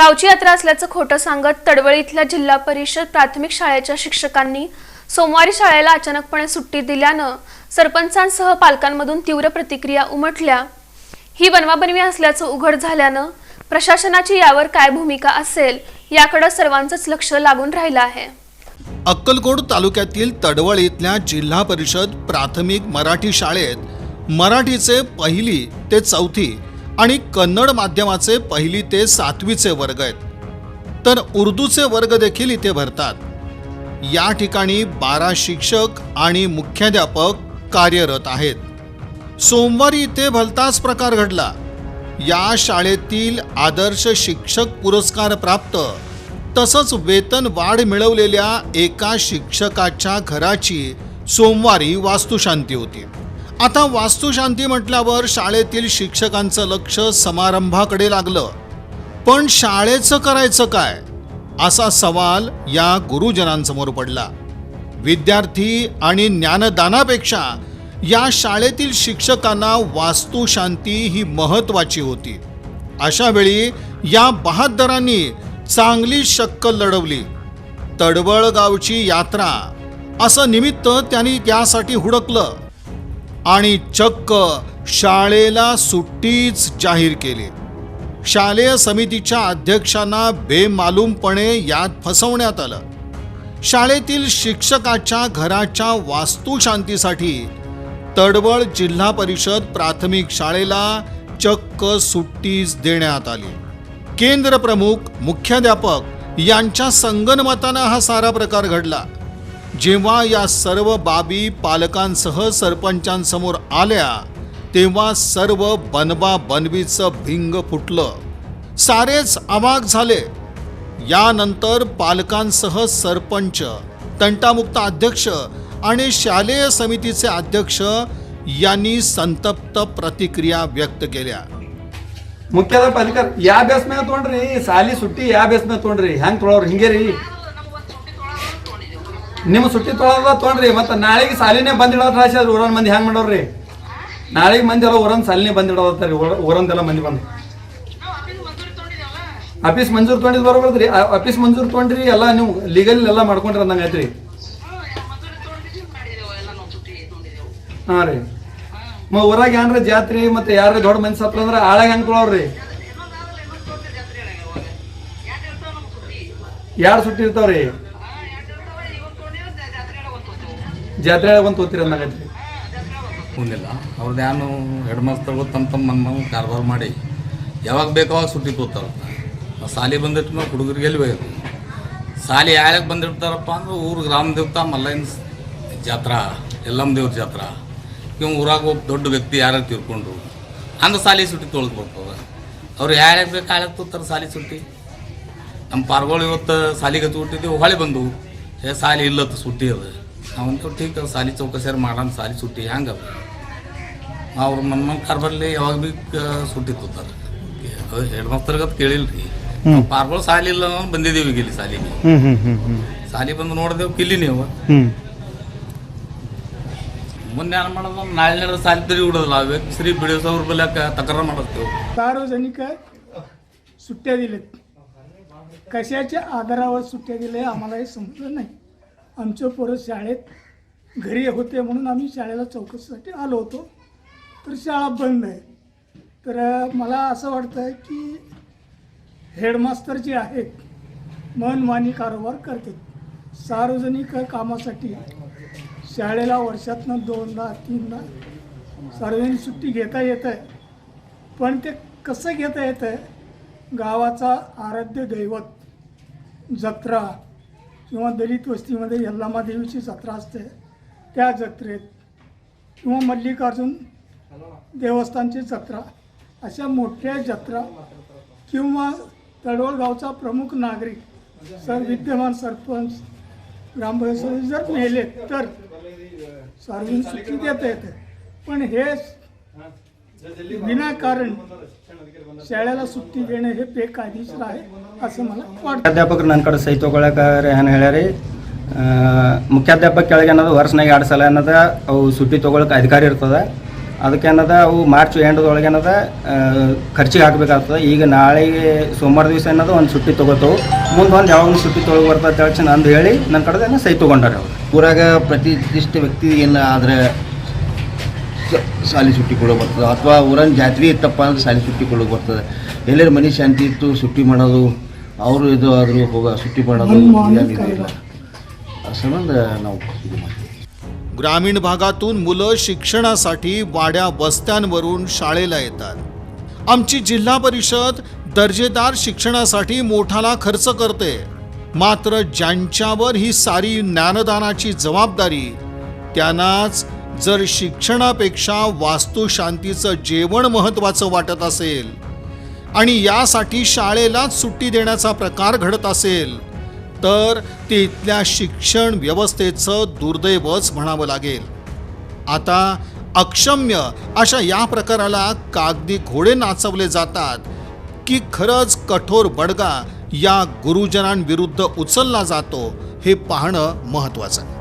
गावची यात्रा असल्याचं खोटं सांगत तडवळीतल्या जिल्हा परिषद प्राथमिक शाळेच्या शिक्षकांनी सोमवारी शाळेला अचानकपणे सुट्टी दिल्यानं सरपंचांसह पालकांमधून तीव्र प्रतिक्रिया उमटल्या. ही बनवाबनवी असल्याचं उघड झाल्यानं प्रशासनाची यावर काय भूमिका असेल याकडे सर्वांचंच लक्ष लागून राहिलं आहे. अक्कलकोट तालुक्यातील तडवळ इथल्या जिल्हा परिषद प्राथमिक मराठी शाळेत मराठीचे पहिली ते चौथी आणि कन्नड माध्यमाचे पहिली ते सातवीचे वर्ग आहेत. तर उर्दूचे वर्ग देखील इथे भरतात. या ठिकाणी बारा शिक्षक आणि मुख्याध्यापक कार्यरत आहेत. सोमवारी इथे भलताच प्रकार घडला. या शाळेतील आदर्श शिक्षक पुरस्कार प्राप्त तसंच वेतन वाढ मिळवलेल्या एका शिक्षकाच्या घराची सोमवारी वास्तुशांती होती. आता वास्तुशांती म्हटल्यावर शाळेतील शिक्षकांचं लक्ष समारंभाकडे लागलं. पण शाळेचं करायचं काय? असा सवाल या गुरुजनांसमोर पडला. विद्यार्थी आणि ज्ञानदानापेक्षा या शाळेतील शिक्षकांना वास्तुशांती ही महत्वाची होती. अशा वेळी या बहादरांनी चांगली शक्कल लढवली. तडवळगावची यात्रा असं निमित्त त्यांनी त्यासाठी हुडकलं. आणि चक्क शाळेला सुट्टीच जाहीर केली. शालेय समितीच्या अध्यक्षांना बेमालूमपणे यात फसवण्यात आलं. शाळेतील शिक्षकाच्या घराच्या वास्तुशांतीसाठी तडवळ जिल्हा परिषद प्राथमिक शाळेला चक्क सुट्टीच देण्यात आली. केंद्र प्रमुख मुख्याध्यापक यांच्या संगनमतानं हा सारा प्रकार घडला. जेव्हा या सर्व बाबी पालकांसह सरपंचांसमोर आल्या तेव्हा सर्व बनवा बनवीचं भिंग फुटलं सारेच अवाक झाले यानंतर पालकांसह सरपंच तंटामुक्त अध्यक्ष आणि शालेय समितीचे अध्यक्ष यांनी संतप्त प्रतिक्रिया व्यक्त केल्या ಮುಖ್ಯಾಧ್ಯಾಪಕರು ಯಾ ಬೇಸ್ ಮೇಲೆ ತೊಗೊಂಡ್ರಿ ಸಾಲಿ ಸುಟ್ಟಿ ಯಾ ಬೇಸ್ ಮೇಲೆ ತೊಗೊಂಡ್ರಿ ಹೆಂಗ್ ತೊಗೊಳವ್ರಿ ಹಿಂಗೆ ರೀ ನಿಮ್ಮ ಸುಟ್ಟಿ ತೊಗೊಳದ ತೊಗೊಂಡ್ರಿ ಮತ್ತೆ ನಾಳೆಗೆ ಸಾಲಿನೇ ಬಂದಿಡೋದ್ ರಾಶಿ ಊರನ್ ಮಂದಿ ಹೆಂಗ್ ಮಾಡೋರ್ರಿ? ನಾಳೆಗೆ ಮಂದಿ ಎಲ್ಲ ಊರನ್ ಸಾಲಿನೇ ಬಂದಿಡೋದ್ರಿ ಊರಂದೆಲ್ಲ ಮಂದಿ ಬಂದು. ಆಫೀಸ್ ಮಂಜೂರು ತೊಗೊಂಡಿದ್ ಬರೋಬರ್ದ್ರಿ ಆಫೀಸ್ ಮಂಜೂರು ತೊಗೊಂಡ್ರಿ, ಎಲ್ಲ ನೀವು ಲೀಗಲ್ ಎಲ್ಲ ಮಾಡ್ಕೊಂಡ್ರಿ ಅಂದಂಗೆ ಐತ್ರಿ ಹಾಂ ರೀ. ಮ ಊರಾಗ ಏನ್ರ ಜಾತ್ರೆ ಮತ್ತೆ ಯಾರ ದೊಡ್ಡ ಮಂದಿ ಹತ್ರ ಅಂದ್ರೆ ಆಳಾಗ ಹೆಂಗ್ ತೊಗೊಳವ್ರಿ ಯಾರು ಸುಟ್ಟಿ ಇರ್ತಾವ್ರಿ? ಜಾತ್ರೆ ಒಂದು ತೋತಿರಿ ಅಂದಾಗೈತ್ರಿ ಒಂದಿಲ್ಲ ಅವ್ರದ್ದು ಏನು ಹೆಡ್ ತಮ್ಮ ತಮ್ಮ ಮನ್ ಕಾರ್ಬಾರ್ ಮಾಡಿ. ಯಾವಾಗ ಬೇಕೋ ಅವಾಗ ಸುಟ್ಟಿ ತೋತಾರೆ ಸಾಲಿ ಬಂದಿಟ್ಟು ಮೇಲೆ ಹುಡುಗರಿಗೆ ಎಲ್ಲಿ ಬೇಕು? ಸಾಲಿ ಯಾವಾಗ ಬಂದಿರ್ತಾರಪ್ಪ ಅಂದ್ರೆ ಊರು ಗ್ರಾಮ ದೇವತಾ ಮಲ್ಲಯ್ಯನ ಜಾತ್ರಾ ಎಲ್ಲಮ್ಮ ದೇವ್ರ ಜಾತ್ರಾ. ಇವ್ ಊರಾಗ ಒಬ್ಬ ದೊಡ್ಡ ವ್ಯಕ್ತಿ ಯಾರು ತಿರ್ಕೊಂಡ್ರು? ಅಂದ್ರೆ ಸಾಲಿ ಸುಟ್ಟಿ ತೊಳ್ದು ಬರ್ತದೆ ಅವ್ರು ಯಾವಾಗ ಬೇಕು ಯಾವಾಗ ತೋತಾರೆ ಸಾಲಿ ಸುಟ್ಟಿ? ನಮ್ಮ ಪಾರ್ಗಳು ಇವತ್ತು ಸಾಲಿಗೆ ಹಚ್ಚಿಬಿಟ್ಟಿದ್ದೀವಿ ಹೊಳೆ ಬಂದವು. ಏ, ಸಾಲಿ ಇಲ್ಲತ್ತು ಸುಟ್ಟಿ ಅದ. ನಾವಂತೂ ಠೀಕ್ ಅದ ಸಾಲಿ ಚೌಕಸ್ಯಾರ ಮಾಡೋಣ ಸಾಲಿ ಸುಟ್ಟಿ ಹೆಂಗೆ ಅದ ಅವ್ರು ಮನ್ ಮನ್ ಕಾರ್ಬಲ್ಲಿ ಯಾವಾಗ ಭೀ ಕ- ಸುಟ್ಟಿ ತೋತಾರೆ ಹೆಡ್ ಮಾಸ್ತರ್ಗತ್ ಕೇಳಿಲ್ಲ ರೀ ಪಾರ್ಗಳು ಸಾಲಿ ಇಲ್ಲ ಅನ್ನೋದು ಬಂದಿದ್ದೀವಿ ಈಗ ಇಲ್ಲಿ ಸಾಲಿಗೆ ಸಾಲಿ ಬಂದು ನೋಡಿದೆವು ಕಿಲ್ಲಿ ನೀವು ಮುಂದೆ ಏನು ಮಾಡೋದು ನಾಳೆ ನಡೆದ ಸಾಲಿ ತರಿ ಬಿಡೋದಿಲ್ಲ ವ್ಯಕ್ತಿ ಶ್ರೀ ಬಿಡಿಸೋದ್ರ ಬಲ್ಯಾಕ ತಕರಾರು ಮಾಡತ್ತೇವೆ सार्वजनिक सुट्ट्या दिलेत कशाच्या आधारावर सुट्ट्या दिल्या आम्हाला हे समजलं नाही आमचं पोरं शाळेत घरी होते म्हणून आम्ही शाळेला चौकशीसाठी आलो होतो. तर शाळा बंद आहे. तर मला असं वाटतं आहे की हेडमास्तर जे आहेत मनमानी कारोबार करतात सार्वजनिक कामासाठी शाळेला वर्षातनं दोनदा तीनदा सार्वजनिक सुट्टी घेता येत आहे पण ते कसं घेता येतं आहे गावाचा आराध्य दैवत जत्रा किंवा दलित वस्तीमध्ये यल्लामादेवीची जत्रा असते त्या जत्रेत किंवा मल्लिकार्जुन देवस्थानची जत्रा अशा मोठ्या जत्रा किंवा तडवळ गावचा प्रमुख नागरिक सर विद्यमान सरपंच ग्रामपंचायत जर नेले तर सार्वजनिक सुट्टी देता येते. पण हे विनाकारण शाळेला सुट्टी देणे हे बेकायदेशीर आहे असं मला वाटतं ಮುಖ್ಯಾಧ್ಯಾಪಕರು ನನ್ನ ಕಡೆ ಸಹಿ ತೊಗೊಳಕ್ಕಾರ ಏನು ಹೇಳ್ಯಾರಿ ಆ, ಮುಖ್ಯಾಧ್ಯಾಪಕ ಕೆಳಗೆ ಅನ್ನೋದು ವರ್ಷನಾಗ ಎರಡು ಸಲ ಅನ್ನೋದ ಅವು ಸುಟ್ಟಿ ತೊಗೊಳಕ್ಕೆ ಅಧಿಕಾರಿ ಇರ್ತದೆ ಅದಕ್ಕೆ ಏನದ ಅವು ಮಾರ್ಚ್ ಎಂಟದೊಳಗೆ ಏನದ ಆ, ಖರ್ಚಿಗೆ ಹಾಕಬೇಕಾಗ್ತದೆ ಈಗ ನಾಳೆಗೆ ಸೋಮವಾರ ದಿವಸ ಏನದ ಒಂದು ಸುಟ್ಟಿ ತೊಗೋತಾವು ಮುಂದೆ ಒಂದು ಯಾವಾಗ ಸುಟ್ಟಿ ತೊಗೊಳಗೆ ಬರ್ತದೆ ಹೇಳ್ತೀನಿ ಅಂದು ಹೇಳಿ ನನ್ನ ಕಡೆ ಏನೋ ಸೈ ತೊಗೊಂಡಾರೆ ಅವರು ಊರಾಗ ಪ್ರತಿಷ್ಠಿತ ವ್ಯಕ್ತಿ ಏನು ಆದ್ರೆ ಸ- ಸಾಲಿ ಸುಟ್ಟಿ ಕೊಡೋಕೆ ಬರ್ತದೆ ಅಥವಾ ಊರನ್ ಜಾತ್ರೆ ಇತ್ತಪ್ಪ ಅಂದ್ರೆ ಸಾಲಿ ಸುಟ್ಟಿ ಕೊಡೋಕೆ ಬರ್ತದೆ ಎಲ್ಲರ ಮನೆ ಶಾಂತಿ ಇತ್ತು ಸುಟ್ಟಿ ಮಾಡೋದು ಅವರು ಇದು ಆದರೂ ಹೋಗ ಸುಟ್ಟಿ ಮಾಡೋದು मनमानी ಏನಿದೆ ಇಲ್ಲ करा ಆ ಸಂಬಂಧ ನಾವು ಇದು ಮಾಡ್ತೀವಿ ग्रामीण भागातून मुलं शिक्षणासाठी वाड्या वस्त्यांवरून शाळेला येतात आमची जिल्हा परिषद दर्जेदार शिक्षणासाठी मोठाला खर्च करते मात्र ज्यांच्यावर ही सारी ज्ञानदानाची जबाबदारी त्यांनाच जर शिक्षणापेक्षा वास्तुशांतीचं जेवण महत्त्वाचं वाटत असेल आणि यासाठी शाळेलाच सुट्टी देण्याचा प्रकार घडत असेल तर ते इथल्या शिक्षण व्यवस्थेचं दुर्दैवच म्हणावं लागेल. आता अक्षम्य अशा या प्रकाराला कागदी घोडे नाचवले जातात की खरंच कठोर बडगा या गुरुजनांविरुद्ध उचलला जातो हे पाहणं महत्त्वाचं. आहे